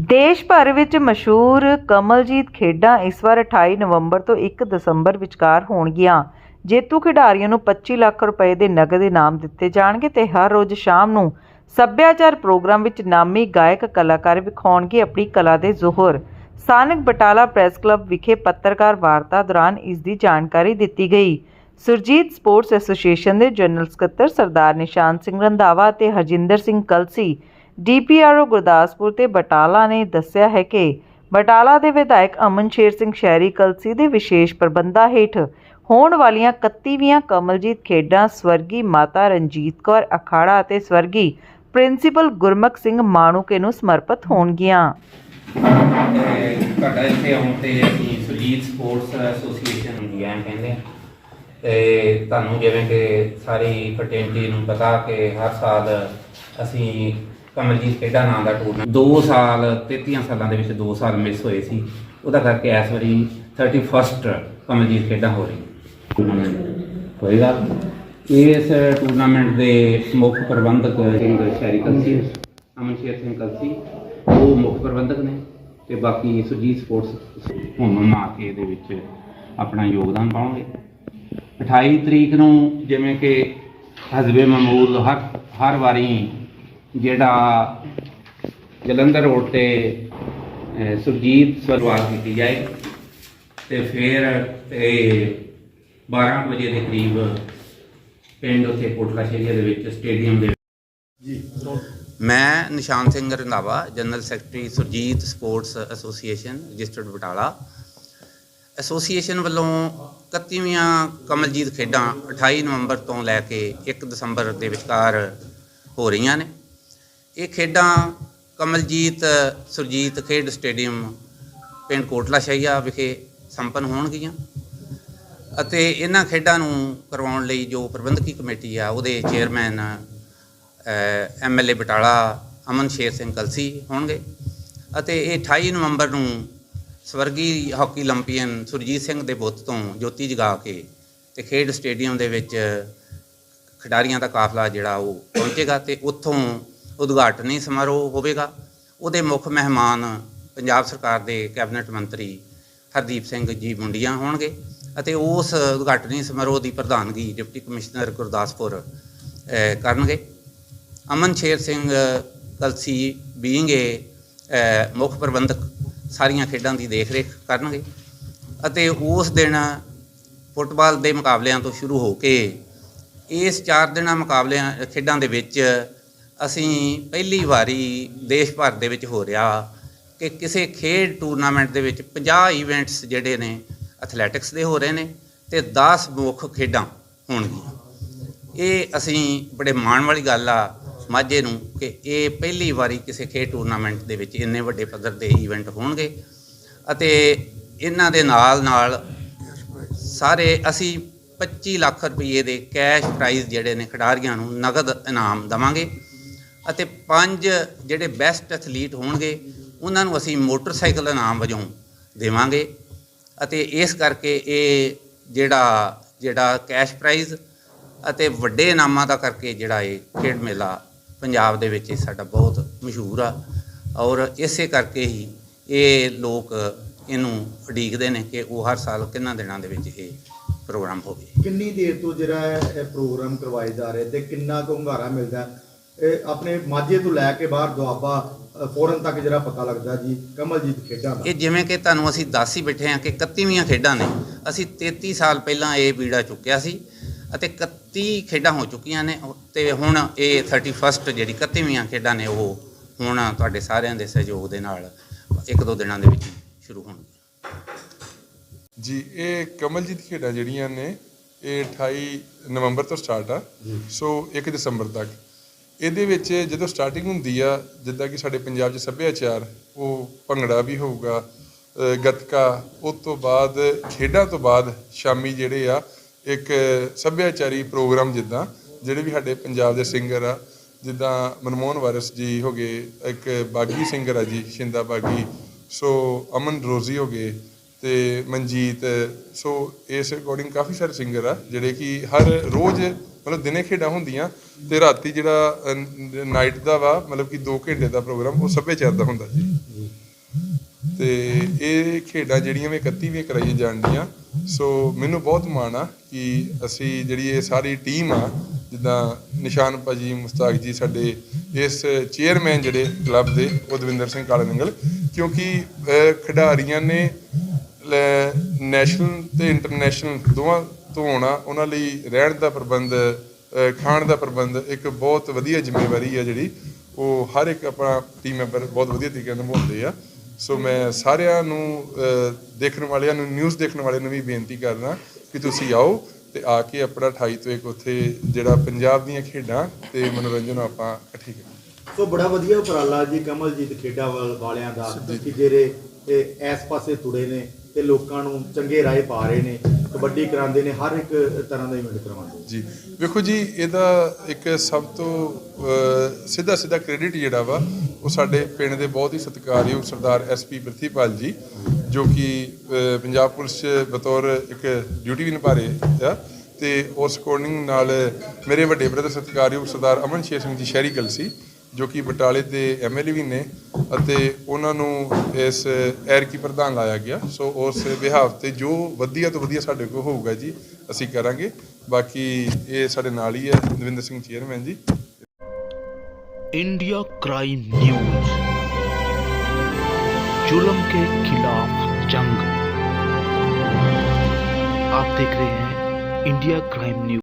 ਦੇਸ਼ ਭਰ ਵਿੱਚ ਮਸ਼ਹੂਰ ਕਮਲਜੀਤ ਖੇਡਾਂ ਇਸ ਵਾਰ 28 ਨਵੰਬਰ ਤੋਂ 1 ਦਸੰਬਰ ਵਿਚਕਾਰ ਹੋਣਗੀਆਂ। ਜੇਤੂ ਖਿਡਾਰੀਆਂ ਨੂੰ 25 ਲੱਖ ਰੁਪਏ ਦੇ ਨਗਦ ਇਨਾਮ ਦਿੱਤੇ ਜਾਣਗੇ ਤੇ ਹਰ ਰੋਜ਼ ਸ਼ਾਮ ਨੂੰ ਸੱਭਿਆਚਾਰ ਪ੍ਰੋਗਰਾਮ ਵਿੱਚ ਨਾਮੀ ਗਾਇਕ ਕਲਾਕਾਰ ਵਿਖਾਉਣਗੇ ਆਪਣੀ ਕਲਾ ਦੇ ਜ਼ੋਹਰ। ਸਥਾਨਕ ਬਟਾਲਾ ਪ੍ਰੈਸ ਕਲੱਬ ਵਿਖੇ ਪੱਤਰਕਾਰ ਵਾਰਤਾ ਦੌਰਾਨ ਇਸ ਦੀ ਜਾਣਕਾਰੀ ਦਿੱਤੀ ਗਈ। ਸੁਰਜੀਤ ਸਪੋਰਟਸ ਐਸੋਸੀਏਸ਼ਨ ਦੇ ਜਨਰਲ ਸਕੱਤਰ ਸਰਦਾਰ ਨਿਸ਼ਾਨ ਸਿੰਘ ਰੰਧਾਵਾ ਅਤੇ ਹਰਜਿੰਦਰ ਸਿੰਘ ਕਲਸੀ ਡੀਪੀਆਰਓ ਗੁਰਦਾਸਪੁਰ ਤੇ ਬਟਾਲਾ ਨੇ ਦੱਸਿਆ ਹੈ ਕਿ ਬਟਾਲਾ ਦੇ ਵਿਧਾਇਕ ਅਮਨ ਸ਼ੇਰ ਸਿੰਘ ਸ਼ਹਿਰੀ ਕਲਸੀ ਦੇ ਵਿਸ਼ੇਸ਼ ਪ੍ਰਬੰਧਾਂ ਹੇਠ ਹੋਣ ਵਾਲੀਆਂ 31ਵੀਆਂ ਕਮਲਜੀਤ ਖੇਡਾਂ, ਸਵਰਗੀ ਮਾਤਾ ਰਣਜੀਤ ਕੌਰ ਅਖਾੜਾ ਅਤੇ ਸਵਰਗੀ ਪ੍ਰਿੰਸੀਪਲ ਗੁਰਮੁਖ ਸਿੰਘ ਮਾਣੂਕੇ ਨੂੰ ਸਮਰਪਿਤ ਹੋਣਗੀਆਂ। ਤੇ ਤੁਹਾਡਾ ਇੱਥੇ ਆਉਣ ਤੇ ਅਸੀਂ ਸੁਜੀਤ ਸਪੋਰਟਸ ਐਸੋਸੀਏਸ਼ਨ ਜੀ ਐਂ ਕਹਿੰਦੇ ਆ ਤੇ ਤੁਹਾਨੂੰ ਜਿਵੇਂ ਕਿ ਸਾਰੀ ਫਰਟੈਨਿਟੀ ਨੂੰ ਪਤਾ ਕਿ ਹਰ ਸਾਲ ਅਸੀਂ ਕਮਲਜੀਤ ਖੇਡਾ ਨਾਂ ਦਾ ਟੂਰਨਾਮੈਂਟ 2 ਸਾਲ 33 ਸਾਲਾਂ ਦੇ ਵਿੱਚ 2 ਸਾਲ ਮਿਸ ਹੋਏ ਸੀ। ਉਹਦਾ ਕਰਕੇ ਇਸ ਵਾਰੀ 31st ਕਮਲਜੀਤ ਖੇਡਾਂ ਹੋ ਰਹੀ ਟੂਰਨਾਮੈਂਟ ਗੱਲ ਇਸ ਟੂਰਨਾਮੈਂਟ ਦੇ ਮੁੱਖ ਪ੍ਰਬੰਧਕ ਸਿੰਘ ਸ਼ਹਿਰੀ ਕਲਸੀ ਅਮਨਸ਼ੇਰ ਸਿੰਘ ਕਲਸੀ, ਉਹ ਮੁੱਖ ਪ੍ਰਬੰਧਕ ਨੇ ਤੇ ਬਾਕੀ ਸੁਰਜੀਤ ਸਪੋਰਟਸ ਹੁਣ ਮਾ ਕੇ ਇਹਦੇ ਵਿੱਚ ਆਪਣਾ ਯੋਗਦਾਨ ਪਾਉਣਗੇ। 28 ਤਰੀਕ ਨੂੰ ਜਿਵੇਂ ਕਿ ਹਜ਼ਬੇ ਮਮੂਲ ਹਰ ਹਰ ਵਾਰੀ ਜਿਹੜਾ ਜਲੰਧਰ ਰੋਡ ਤੇ ਸੁਰਜੀਤ ਸ਼ੁਰੂਆਤ ਕੀਤੀ ਜਾਏ ਤੇ ਫਿਰ ਇਹ 12 ਕੁ ਵਜੇ ਦੇ ਕਰੀਬ ਪਿੰਡ ਉੱਥੇ ਕੋਟਲਾ ਸ਼ੇਰੀਆ ਦੇ ਵਿੱਚ ਸਟੇਡੀਅਮ ਦੇ ਮੈਂ Nishan Singh Randhawa general secretary Surjit sports association registered Batala. Association ਵੱਲੋਂ 31ਵੀਆਂ ਕਮਲਜੀਤ ਖੇਡਾਂ 28 ਨਵੰਬਰ ਤੋਂ ਲੈ ਕੇ 1 ਦਸੰਬਰ ਦੇ ਵਿਚਕਾਰ ਹੋ ਰਹੀਆਂ ਨੇ। ਇਹ ਖੇਡਾਂ ਕਮਲਜੀਤ, ਸੁਰਜੀਤ ਖੇਡ ਸਟੇਡੀਅਮ ਪਿੰਡ ਕੋਟਲਾ ਸ਼ਈਆ ਵਿਖੇ ਸੰਪੰਨ ਹੋਣਗੀਆਂ ਅਤੇ ਇਹਨਾਂ ਖੇਡਾਂ ਨੂੰ ਕਰਵਾਉਣ ਲਈ ਜੋ ਪ੍ਰਬੰਧਕੀ ਕਮੇਟੀ ਆ, ਉਹਦੇ ਚੇਅਰਮੈਨ ਐਮਐਲਏ ਬਟਾਲਾ, ਅਮਨ ਸ਼ੇਰ ਸਿੰਘ ਕਲਸੀ ਹੋਣਗੇ ਅਤੇ ਇਹ 28 ਨਵੰਬਰ ਨੂੰ ਸਵਰਗੀ ਹਾਕੀ 올림픽ੀਅਨ ਸੁਰਜੀਤ ਸਿੰਘ ਦੇ ਬੁੱਤ ਤੋਂ ਜੋਤੀ ਜਗਾ ਕੇ ਤੇ ਖੇਡ ਸਟੇਡੀਅਮ ਦੇ ਵਿੱਚ ਖਿਡਾਰੀਆਂ ਦਾ ਕਾਫਲਾ ਜਿਹੜਾ ਉਹ ਪਹੁੰਚੇਗਾ ਤੇ ਉੱਥੋਂ ਉਦਘਾਟਨੀ ਸਮਾਰੋਹ ਹੋਵੇਗਾ। ਉਹਦੇ ਮੁੱਖ ਮਹਿਮਾਨ ਪੰਜਾਬ ਸਰਕਾਰ ਦੇ ਕੈਬਨਿਟ ਮੰਤਰੀ ਹਰਦੀਪ ਸਿੰਘ ਜੀ ਮੁੰਡੀਆਂ ਹੋਣਗੇ ਅਤੇ ਉਸ ਉਦਘਾਟਨੀ ਸਮਾਰੋਹ ਦੀ ਪ੍ਰਧਾਨਗੀ ਡਿਪਟੀ ਕਮਿਸ਼ਨਰ ਗੁਰਦਾਸਪੁਰ ਕਰਨਗੇ। ਅਮਨ ਸ਼ੇਰ ਸਿੰਘ ਕਲਸੀ ਬੀਂਗੇ ਮੁੱਖ ਪ੍ਰਬੰਧਕ ਸਾਰੀਆਂ ਖੇਡਾਂ ਦੀ ਦੇਖਰੇਖ ਕਰਨਗੇ ਅਤੇ ਉਸ ਦਿਨ ਫੁੱਟਬਾਲ ਦੇ ਮੁਕਾਬਲਿਆਂ ਤੋਂ ਸ਼ੁਰੂ ਹੋ ਕੇ ਇਸ ਚਾਰ ਦਿਨਾਂ ਮੁਕਾਬਲਿਆਂ, ਖੇਡਾਂ ਦੇ ਵਿੱਚ ਅਸੀਂ ਪਹਿਲੀ ਵਾਰੀ ਦੇਸ਼ ਭਰ ਦੇ ਵਿੱਚ ਹੋ ਰਿਹਾ ਕਿ ਕਿਸੇ ਖੇਡ ਟੂਰਨਾਮੈਂਟ ਦੇ ਵਿੱਚ 50 ਇਵੈਂਟਸ ਜਿਹੜੇ ਨੇ ਐਥਲੈਟਿਕਸ ਦੇ ਹੋ ਰਹੇ ਨੇ ਤੇ 10 ਮੁੱਖ ਖੇਡਾਂ ਹੋਣਗੀਆਂ। ਇਹ ਅਸੀਂ ਬੜੇ ਮਾਣ ਵਾਲੀ ਗੱਲ ਆ ਮਾਝੇ ਨੂੰ ਕਿ ਇਹ ਪਹਿਲੀ ਵਾਰੀ ਕਿਸੇ ਖੇਡ ਟੂਰਨਾਮੈਂਟ ਦੇ ਵਿੱਚ ਇੰਨੇ ਵੱਡੇ ਪੱਧਰ ਦੇ ਇਵੈਂਟ ਹੋਣਗੇ ਅਤੇ ਇਹਨਾਂ ਦੇ ਨਾਲ ਨਾਲ ਸਾਰੇ ਅਸੀਂ 25 ਲੱਖ ਰੁਪਏ ਦੇ ਕੈਸ਼ ਪ੍ਰਾਈਜ਼ ਜਿਹੜੇ ਨੇ ਖਿਡਾਰੀਆਂ ਨੂੰ ਨਗਦ ਇਨਾਮ ਦਵਾਂਗੇ। ਅਤੇ ਪੰਜ ਜਿਹੜੇ ਬੈਸਟ ਐਥਲੀਟ ਹੋਣਗੇ, ਉਹਨਾਂ ਨੂੰ ਅਸੀਂ ਮੋਟਰਸਾਈਕਲ ਇਨਾਮ ਵਜੋਂ ਦੇਵਾਂਗੇ। ਅਤੇ ਇਸ ਕਰਕੇ ਇਹ ਜਿਹੜਾ ਜਿਹੜਾ ਕੈਸ਼ ਪ੍ਰਾਈਜ਼ ਅਤੇ ਵੱਡੇ ਇਨਾਮਾਂ ਦਾ ਕਰਕੇ ਜਿਹੜਾ ਇਹ ਖੇਡ ਮੇਲਾ ਪੰਜਾਬ ਦੇ ਵਿੱਚ ਇਹ ਸਾਡਾ ਬਹੁਤ ਮਸ਼ਹੂਰ ਆ। ਔਰ ਇਸੇ ਕਰਕੇ ਹੀ ਇਹ ਲੋਕ ਇਹਨੂੰ ਉਡੀਕਦੇ ਨੇ ਕਿ ਉਹ ਹਰ ਸਾਲ ਕਿੰਨਾ ਦਿਨਾਂ ਦੇ ਵਿੱਚ ਇਹ ਪ੍ਰੋਗਰਾਮ ਹੋਵੇ। ਕਿੰਨੀ ਦੇਰ ਤੋਂ ਜਿਹੜਾ ਇਹ ਪ੍ਰੋਗਰਾਮ ਕਰਵਾਏ ਜਾ ਰਹੇ ਤੇ ਕਿੰਨਾ ਕੁ ਹੁੰਗਾਰਾ ਮਿਲਦਾ? ਆਪਣੇ ਮਾਝੇ ਤੋਂ ਲੈ ਕੇ ਬਾਹਰ ਦੁਆਬਾ ਫੋਰਨ ਤੱਕ ਜਿਹੜਾ ਪਤਾ ਲੱਗਦਾ ਜੀ ਕਮਲਜੀਤ ਖੇਡਾਂ ਦਾ। ਇਹ ਜਿਵੇਂ ਕਿ ਤੁਹਾਨੂੰ ਅਸੀਂ ਦੱਸ ਹੀ ਬੈਠੇ ਹਾਂ ਕਿ 31ਵੀਆਂ ਖੇਡਾਂ ਨੇ। ਅਸੀਂ 33 ਸਾਲ ਪਹਿਲਾਂ ਇਹ ਬੀੜਾ ਚੁੱਕਿਆ ਸੀ ਅਤੇ 31 ਖੇਡਾਂ ਹੋ ਚੁੱਕੀਆਂ ਨੇ ਤੇ ਹੁਣ ਇਹ 31st ਜਿਹੜੀ 31ਵੀਆਂ ਖੇਡਾਂ ਨੇ ਉਹ ਹੁਣ ਤੁਹਾਡੇ ਸਾਰਿਆਂ ਦੇ ਸਹਿਯੋਗ ਦੇ ਨਾਲ ਇੱਕ ਦੋ ਦਿਨਾਂ ਦੇ ਵਿੱਚ ਸ਼ੁਰੂ ਹੋਣਗੀਆਂ। ਜੀ ਇਹ ਕਮਲਜੀਤ ਖੇਡਾਂ ਜਿਹੜੀਆਂ ਨੇ ਇਹ 28 ਨਵੰਬਰ ਤੋਂ ਸਟਾਰਟ ਆ। ਸੋ 1 ਦਸੰਬਰ ਤੱਕ। ਇਹਦੇ ਵਿੱਚ ਜਦੋਂ ਸਟਾਰਟਿੰਗ ਹੁੰਦੀ ਆ, ਜਿੱਦਾਂ ਕਿ ਸਾਡੇ ਪੰਜਾਬ 'ਚ ਸੱਭਿਆਚਾਰ, ਉਹ ਭੰਗੜਾ ਵੀ ਹੋਊਗਾ ਗੱਤਕਾ, ਉਸ ਤੋਂ ਬਾਅਦ ਖੇਡਾਂ ਤੋਂ ਬਾਅਦ ਸ਼ਾਮੀ ਜਿਹੜੇ ਆ, ਇੱਕ ਸੱਭਿਆਚਾਰੀ ਪ੍ਰੋਗਰਾਮ ਜਿੱਦਾਂ, ਜਿਹੜੇ ਵੀ ਸਾਡੇ ਪੰਜਾਬ ਦੇ ਸਿੰਗਰ ਆ, ਜਿੱਦਾਂ ਮਨਮੋਹਨ ਵਾਰਿਸ ਜੀ ਹੋ ਗਏ, ਇੱਕ ਬਾਗੀ ਸਿੰਗਰ ਆ ਜੀ, ਸ਼ਿੰਦਾ ਬਾਗੀ, ਸੋ ਅਮਨ ਰੋਜ਼ੀ ਹੋ ਗਏ ਤੇ ਮਨਜੀਤ ਸੋ ਇਸ ਅਕੋਰਡਿੰਗ ਕਾਫੀ ਸਾਰੇ ਸਿੰਗਰ ਆ ਜਿਹੜੇ ਕਿ ਹਰ ਰੋਜ਼ ਮਤਲਬ ਦਿਨੇ ਖੇਡਾਂ ਹੁੰਦੀਆਂ ਤੇ ਰਾਤੀ ਜਿਹੜਾ ਨਾਈਟ ਦਾ ਵਾ ਮਤਲਬ ਕਿ 2 ਘੰਟੇ ਦਾ ਪ੍ਰੋਗਰਾਮ ਉਹ ਸੱਭਿਆਚਾਰ ਦਾ ਹੁੰਦਾ ਜੀ। ਤੇ ਇਹ ਖੇਡਾਂ ਜਿਹੜੀਆਂ ਵੀ 31ਵੀਂ ਕਰਾਈਆਂ ਜਾਣਦੀਆਂ ਸੋ ਮੈਨੂੰ ਬਹੁਤ ਮਾਣ ਆ ਕਿ ਅਸੀਂ ਜਿਹੜੀ ਇਹ ਸਾਰੀ ਟੀਮ ਆ ਜਿੱਦਾਂ ਨਿਸ਼ਾਨ ਭਾਜੀ ਮੁਸਤਾਕ ਜੀ ਸਾਡੇ ਇਸ ਚੇਅਰਮੈਨ ਜਿਹੜੇ ਕਲੱਬ ਦੇ ਉਹ ਦਵਿੰਦਰ ਸਿੰਘ ਕਾਲਾ ਨੰਗਲ ਕਿਉਂਕਿ ਅਹ, ਖਿਡਾਰੀਆਂ ਨੇ ਨੈਸ਼ਨਲ ਤੇ ਇੰਟਰਨੈਸ਼ਨਲ ਦੋਵਾਂ ਤੋਂ ਹੋਣਾ ਉਹਨਾਂ ਲਈ ਰਹਿਣ ਦਾ ਪ੍ਰਬੰਧ ਖਾਣ ਦਾ ਪ੍ਰਬੰਧ ਇੱਕ ਬਹੁਤ ਵਧੀਆ ਜ਼ਿੰਮੇਵਾਰੀ ਹੈ ਜਿਹੜੀ ਉਹ ਹਰ ਇੱਕ ਆਪਣਾ ਟੀਮ ਮੈਂਬਰ ਬਹੁਤ ਵਧੀਆ ਤਰੀਕੇ ਨਾਲ ਨਿਭਾਉਂਦੇ ਆ। ਸੋ ਮੈਂ ਸਾਰਿਆਂ ਨੂੰ ਦੇਖਣ ਵਾਲਿਆਂ ਨੂੰ ਨਿਊਜ਼ ਦੇਖਣ ਵਾਲਿਆਂ ਨੂੰ ਵੀ ਬੇਨਤੀ ਕਰਦਾ ਕਿ ਤੁਸੀਂ ਆਓ ਤੇ ਆ ਕੇ ਆਪਣਾ 28 ਤੋਂ ਇੱਕ ਉੱਥੇ ਜਿਹੜਾ ਪੰਜਾਬ ਦੀਆਂ ਖੇਡਾਂ ਤੇ ਮਨੋਰੰਜਨ ਆਪਾਂ ਇਕੱਠੇ ਕਰੀਏ। ਸੋ ਬੜਾ ਵਧੀਆ ਉਪਰਾਲਾ ਜੀ ਕਮਲਜੀਤ ਖੇਡਾਂ ਵਾਲ- ਵਾਲਿਆਂ ਦਾ ਕਿ ਜਿਹੜੇ ਇਹ ਇਸ ਪਾਸੇ ਤੁੜੇ ਨੇ ਤੇ ਲੋਕਾਂ ਨੂੰ ਚੰਗੇ ਰਾਹ ਪਾ ਰਹੇ ਨੇ, ਕਬੱਡੀ ਕਰਾਉਂਦੇ ਨੇ, ਹਰ ਇੱਕ ਤਰ੍ਹਾਂ ਦਾ ਇਵੈਂਟ ਕਰਵਾਉਂਦੇ ਜੀ। ਵੇਖੋ ਜੀ, ਇਹਦਾ ਇੱਕ ਸਭ ਤੋਂ ਸਿੱਧਾ ਸਿੱਧਾ ਕ੍ਰੈਡਿਟ ਜਿਹੜਾ ਵਾ, ਉਹ ਸਾਡੇ ਪਿੰਡ ਦੇ ਬਹੁਤ ਹੀ ਸਤਿਕਾਰਯੋਗ ਸਰਦਾਰ ਐਸਪੀ ਪ੍ਰਿਥੀਪਾਲ ਜੀ, ਜੋ ਕਿ ਪੰਜਾਬ ਪੁਲਿਸ 'ਚ ਬਤੌਰ ਇੱਕ ਡਿਊਟੀ ਵੀ ਨਿਭਾ ਰਹੇ ਆ ਤੇ ਉਸ ਅਕੋਰਡਿੰਗ ਨਾਲ ਮੇਰੇ ਵੱਡੇ ਬ੍ਰਦਰ ਸਤਿਕਾਰਯੋਗ ਸਰਦਾਰ ਅਮਨ ਸ਼ੇਰ ਸਿੰਘ ਜੀ ਸ਼ਹਿਰੀ ਕਲਸੀ ਜੋ ਕਿ ਬਟਾਲੇ ਦੇ ਐਮਐਲਏ ਵੀ ਨੇ ਅਤੇ ਉਹਨਾਂ ਨੂੰ ਇਸ ਐਰ ਕੀ ਪ੍ਰਧਾਨ ਲਾਇਆ ਗਿਆ ਸੋ ਉਸ ਵਿਹਾਵ ਤੇ ਜੋ ਵਧੀਆ ਤੋਂ ਵਧੀਆ ਸਾਡੇ ਕੋਲ ਹੋਊਗਾ ਜੀ ਅਸੀਂ ਕਰਾਂਗੇ ਬਾਕੀ ਇਹ ਸਾਡੇ ਨਾਲ ਹੀ ਹੈ Davinder Singh chairman ji India crime news जुल्म के खिलाफ जंग आप देख रहे हैं इंडिया क्राइम न्यूज